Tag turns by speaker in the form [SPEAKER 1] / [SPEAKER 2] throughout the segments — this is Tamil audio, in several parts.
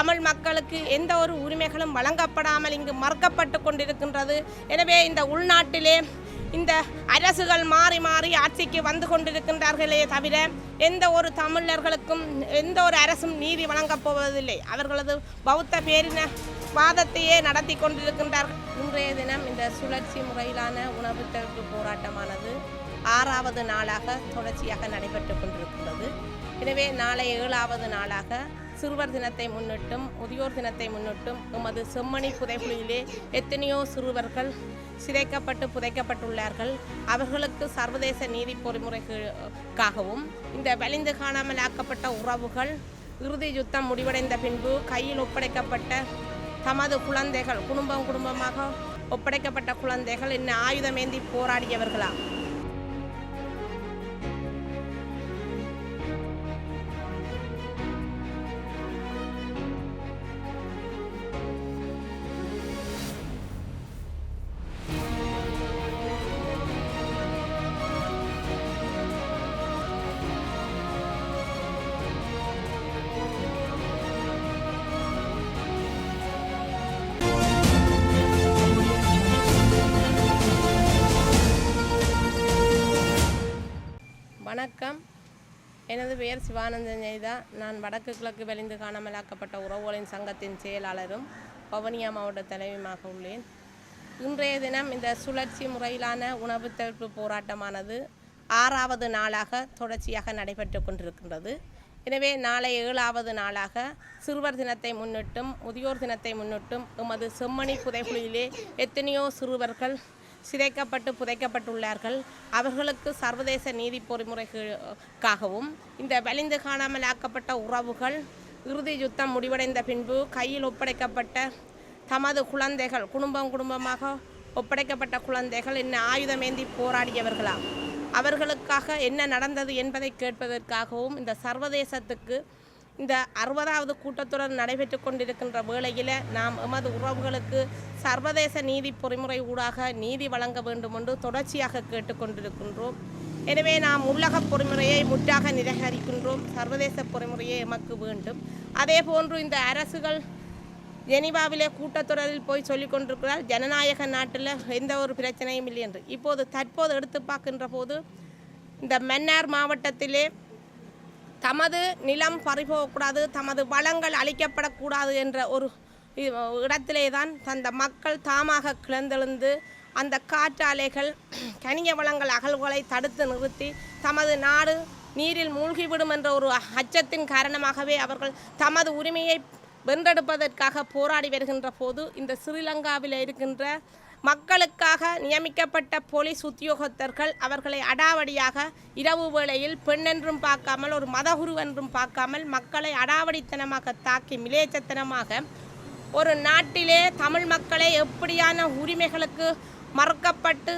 [SPEAKER 1] தமிழ் மக்களுக்கு எந்த ஒரு உரிமைகளும் வழங்கப்படாமல் இங்கு மறுக்கப்பட்டு கொண்டிருக்கின்றது. எனவே இந்த உள்நாட்டிலே இந்த அரசுகள் மாறி மாறி ஆட்சிக்கு வந்து கொண்டிருக்கின்றார்களே தவிர எந்த ஒரு தமிழர்களுக்கும் எந்த ஒரு அரசும் நீதி வழங்கப் போவதில்லை. அவர்களது பௌத்த பேரின வாதத்தையே நடத்தி கொண்டிருக்கின்றார்கள். இன்றைய தினம் இந்த சுழற்சி முறையிலான உணவு தடுப்பு போராட்டமானது ஆறாவது நாளாக தொடர்ச்சியாக நடைபெற்று கொண்டிருக்கிறது. எனவே நாளை ஏழாவது நாளாக சிறுவர் தினத்தை முன்னிட்டும் முதியோர் தினத்தை முன்னிட்டும் எமது செம்மணி புதைகுழியிலே எத்தனையோ சிறுவர்கள் சிதைக்கப்பட்டு புதைக்கப்பட்டுள்ளார்கள். அவர்களுக்கு சர்வதேச நீதி பொறிமுறைகளுக்காகவும் இந்த வலிந்து காணாமல் ஆக்கப்பட்ட உறவுகள் இறுதி யுத்தம் முடிவடைந்த பின்பு கையில் ஒப்படைக்கப்பட்ட தமது குழந்தைகள் குடும்பம் குடும்பமாக ஒப்படைக்கப்பட்ட குழந்தைகள் என்ன ஆயுதமேந்தி போராடியவர்களா? வணக்கம். எனது பெயர் சிவானந்தன் ஜெய்தா. நான் வடக்கு கிழக்கு வெளிந்து காணாமலாக்கப்பட்ட உறவுகளின் சங்கத்தின் செயலாளரும் பவனியா மாவட்ட தலைவியுமாக உள்ளேன். இன்றைய தினம் இந்த சுழற்சி முறையிலான உணவு தவிர்ப்பு போராட்டமானது ஆறாவது நாளாக தொடர்ச்சியாக நடைபெற்று கொண்டிருக்கின்றது. எனவே நாளை ஏழாவது நாளாக சிறுவர் தினத்தை முன்னிட்டும் முதியோர் தினத்தை முன்னிட்டும் எமது செம்மணி புதைகுழியிலே எத்தனையோ சிறுவர்கள் சிதைக்கப்பட்டு புதைக்கப்பட்டுள்ளார்கள். அவர்களுக்கு சர்வதேச நீதி பொறிமுறைகளுக்காகவும் இந்த வலிந்து காணாமல் ஆக்கப்பட்ட உறவுகள் இறுதி யுத்தம் முடிவடைந்த பின்பு கையில் ஒப்படைக்கப்பட்ட தமது குழந்தைகள் குடும்பம் குடும்பமாக ஒப்படைக்கப்பட்ட குழந்தைகள் என்ன ஆயுதமேந்தி போராடியவர்களா அவர்களுக்காக என்ன நடந்தது என்பதை கேட்பதற்காகவும் இந்த சர்வதேசத்துக்கு இந்த அறுபதாவது கூட்டத்தொடர் நடைபெற்று கொண்டிருக்கின்ற வேளையில் நாம் எமது உறவுகளுக்கு சர்வதேச நீதி பொறிமுறை ஊடாக நீதி வழங்க வேண்டும் என்று தொடர்ச்சியாக கேட்டுக்கொண்டிருக்கின்றோம் எனவே நாம் உள்ளக பொறிமுறையை முற்றாக நிராகரிக்கின்றோம். சர்வதேச பொறிமுறையை எமக்கு வேண்டும். அதே போன்று இந்த அரசுகள் ஜெனிவாவிலே கூட்டத்தொடரில் போய் சொல்லிக்கொண்டிருக்கிறார் ஜனநாயக நாட்டில் எந்த ஒரு பிரச்சனையும் இல்லை என்று. இப்போது தற்போது எடுத்து பார்க்கின்ற போது இந்த மன்னார் மாவட்டத்திலே தமது நிலம் பறிபோகக்கூடாது தமது வளங்கள் அழிக்கப்படக்கூடாது என்ற ஒரு இடத்திலே தான் தந்த மக்கள் தாமாக கிளந்தெழுந்து அந்த காற்றாலைகள் கனிய வளங்கள் அகழ்வுகளை தடுத்து நிறுத்தி தமது நாடு நீரில் மூழ்கிவிடும் என்ற ஒரு அச்சத்தின் காரணமாகவே அவர்கள் தமது உரிமையை வென்றெடுப்பதற்காக போராடி வருகின்ற போது இந்த ஸ்ரீலங்காவில் இருக்கின்ற மக்களுக்காக நியமிக்கப்பட்ட போலீஸ் உத்தியோகத்தர்கள் அவர்களை அடாவடியாக இரவு வேளையில் பெண்ணென்றும் பார்க்காமல் ஒரு மதகுரு என்றும் பார்க்காமல் மக்களை அடாவடித்தனமாக தாக்கி மிலேச்சத்தனமாக ஒரு நாட்டிலே தமிழ் மக்களை எப்படியான உரிமைகளுக்கு மறுக்கப்பட்டு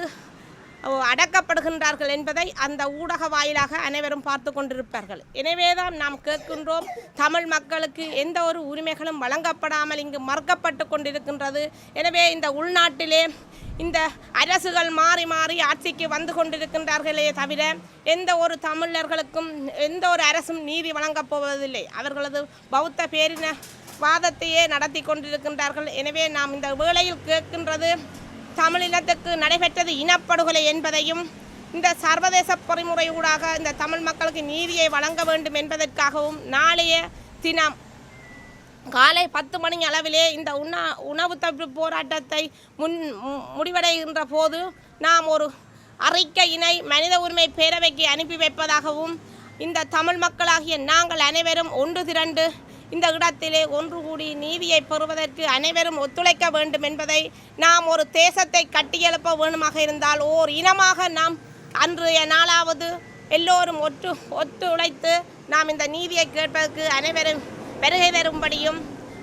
[SPEAKER 1] அடக்கப்படுகின்றார்கள் என்பதை அந்த ஊடக வாயிலாக அனைவரும் பார்த்து கொண்டிருப்பார்கள். எனவேதான் நாம் கேட்கின்றோம் தமிழ் மக்களுக்கு எந்த ஒரு உரிமைகளும் வழங்கப்படாமல் இங்கு மறுக்கப்பட்டு கொண்டிருக்கின்றது. எனவே இந்த உள்நாட்டிலே இந்த அரசுகள் மாறி மாறி ஆட்சிக்கு வந்து கொண்டிருக்கின்றார்களே தவிர எந்த ஒரு தமிழர்களுக்கும் எந்த ஒரு அரசும் நீதி வழங்கப் போவதில்லை. அவர்களது பௌத்த பேரின வாதத்தையே நடத்தி கொண்டிருக்கின்றார்கள். எனவே நாம் இந்த வேளையில் கேட்கின்றது தமிழினத்துக்கு நடைபெற்றது இனப்படுகொலை என்பதையும் இந்த சர்வதேச பொறிமுறையூடாக இந்த தமிழ் மக்களுக்கு நீதியை வழங்க வேண்டும் என்பதற்காகவும் நாளைய தினம் காலை பத்து மணி அளவிலே இந்த உண்ணா உணவு தப்பு போராட்டத்தை முன் முடிவடைகின்ற போது நாம் ஒரு அறிக்கையினை மனித உரிமை பேரவைக்கு அனுப்பி வைப்பதாகவும் இந்த தமிழ் மக்களாகிய நாங்கள் அனைவரும் ஒன்று திரண்டு இந்த இடத்திலே ஒன்று கூடி நீதியை பெறுவதற்கு அனைவரும் ஒத்துழைக்க வேண்டும் என்பதை நாம் ஒரு தேசத்தை கட்டியெழுப்ப வேண்டுமாக இருந்தால் ஓர் இனமாக நாம் அன்றைய நாளாவது எல்லோரும் ஒற்று ஒத்துழைத்து நாம் இந்த நீதியை கேட்பதற்கு அனைவரும் வருகை தரும்படியும்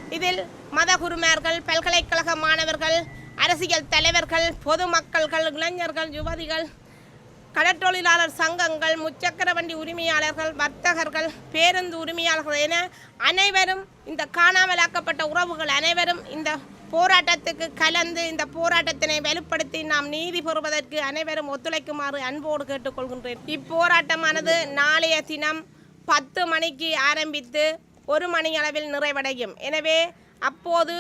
[SPEAKER 1] இதில் மதகுருமார்கள் பல்கலைக்கழக மாணவர்கள் அரசியல் தலைவர்கள் பொதுமக்கள்கள் இளைஞர்கள் யுவதிகள் கடற்றொழிலாளர் சங்கங்கள் முச்சக்கர வண்டி உரிமையாளர்கள் வர்த்தகர்கள் பேருந்து உரிமையாளர்கள் என அனைவரும் இந்த காணாமலாக்கப்பட்ட உறவுகள் அனைவரும் இந்த போராட்டத்துக்கு கலந்து இந்த போராட்டத்தினை வலுப்படுத்தி நாம் நீதி பெறுவதற்கு அனைவரும் ஒத்துழைக்குமாறு அன்போடு கேட்டுக்கொள்கின்றேன். இப்போராட்டமானது நாளைய தினம் பத்து மணிக்கு ஆரம்பித்து ஒரு மணி அளவில் நிறைவடையும். எனவே அப்போது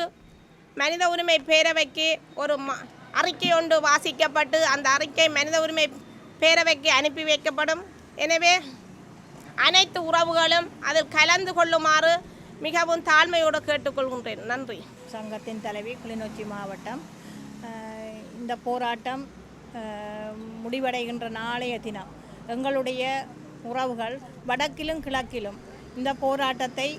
[SPEAKER 1] மனித உரிமை பேரவைக்கு ஒரு ம அறிக்கை ஒன்று வாசிக்கப்பட்டு அந்த அறிக்கை மனித உரிமை பேரவைக்கு அனுப்பி வைக்கப்படும். எனவே அனைத்து உறவுகளும் அதில் கலந்து கொள்ளுமாறு மிகவும் தாழ்மையோடு கேட்டுக்கொள்கின்றேன். நன்றி.
[SPEAKER 2] சங்கத்தின் தலைவி கிளிநொச்சி மாவட்டம். இந்த போராட்டம் முடிவடைகின்ற நாளைய தினம் எங்களுடைய உறவுகள் வடக்கிலும் கிழக்கிலும் இந்த போராட்டத்தை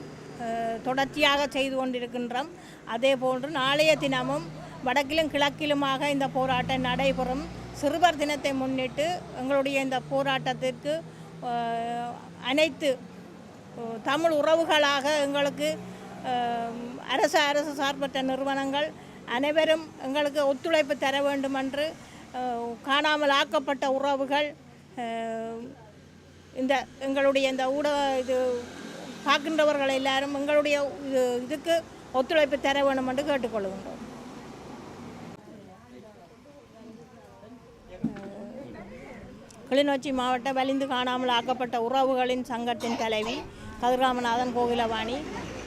[SPEAKER 2] தொடர்ச்சியாக செய்து கொண்டிருக்கின்றோம். அதே போன்று நாளைய தினமும் வடக்கிலும் கிழக்கிலுமாக இந்த போராட்டம் நடைபெறும். சிறுவர் தினத்தை முன்னிட்டு எங்களுடைய இந்த போராட்டத்திற்கு அனைத்து தமிழ் உறவுகளாக எங்களுக்கு அரசு அரசு சார்பற்ற நிறுவனங்கள் அனைவரும் எங்களுக்கு ஒத்துழைப்பு தர வேண்டும் என்று காணாமல் ஆக்கப்பட்ட உறவுகள் இந்த எங்களுடைய இந்த ஊடக இது பார்க்கின்றவர்கள் எல்லாரும் எங்களுடைய இதுக்கு ஒத்துழைப்பு தர வேண்டும் என்று கேட்டுக்கொள்கின்றோம். கிளிநொச்சி மாவட்ட வலிந்து காணாமல் ஆக்கப்பட்ட உறவுகளின் சங்கத்தின் தலைவி கதிராமநாதன் கோகிலவாணி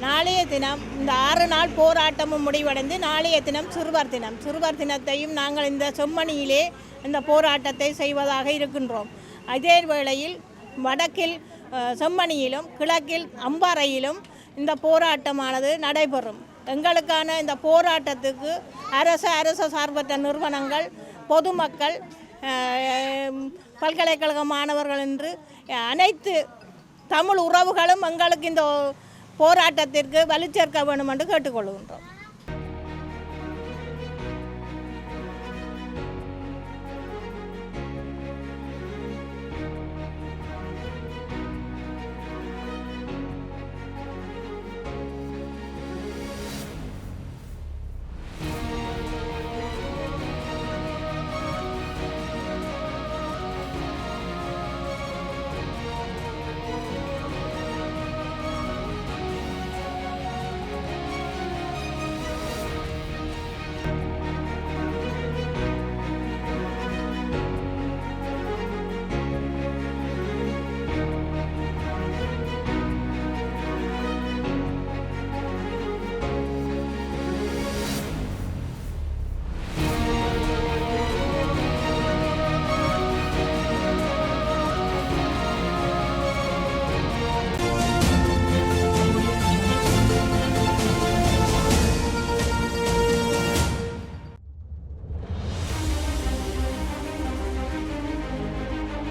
[SPEAKER 2] நாளைய தினம் இந்த ஆறு நாள் போராட்டமும் முடிவடைந்து நாளைய தினம் சிறுவர் தினம். சிறுவர் தினத்தையும் நாங்கள் இந்த செம்மணியிலே இந்த போராட்டத்தை செய்வதாக இருக்கின்றோம். அதே வேளையில் வடக்கில் செம்மணியிலும் கிழக்கில் அம்பாறையிலும் இந்த போராட்டமானது நடைபெறும். எங்களுக்கான இந்த போராட்டத்துக்கு அரசு அரசு சார்பற்ற நிறுவனங்கள் பொதுமக்கள் பல்கலைக்கழக மாணவர்கள் என்று அனைத்து தமிழ் உறவுகளும் எங்களுக்கு இந்த போராட்டத்திற்கு வலுச்சேர்க்க வேண்டும் என்று கேட்டுக்கொள்கின்றோம்.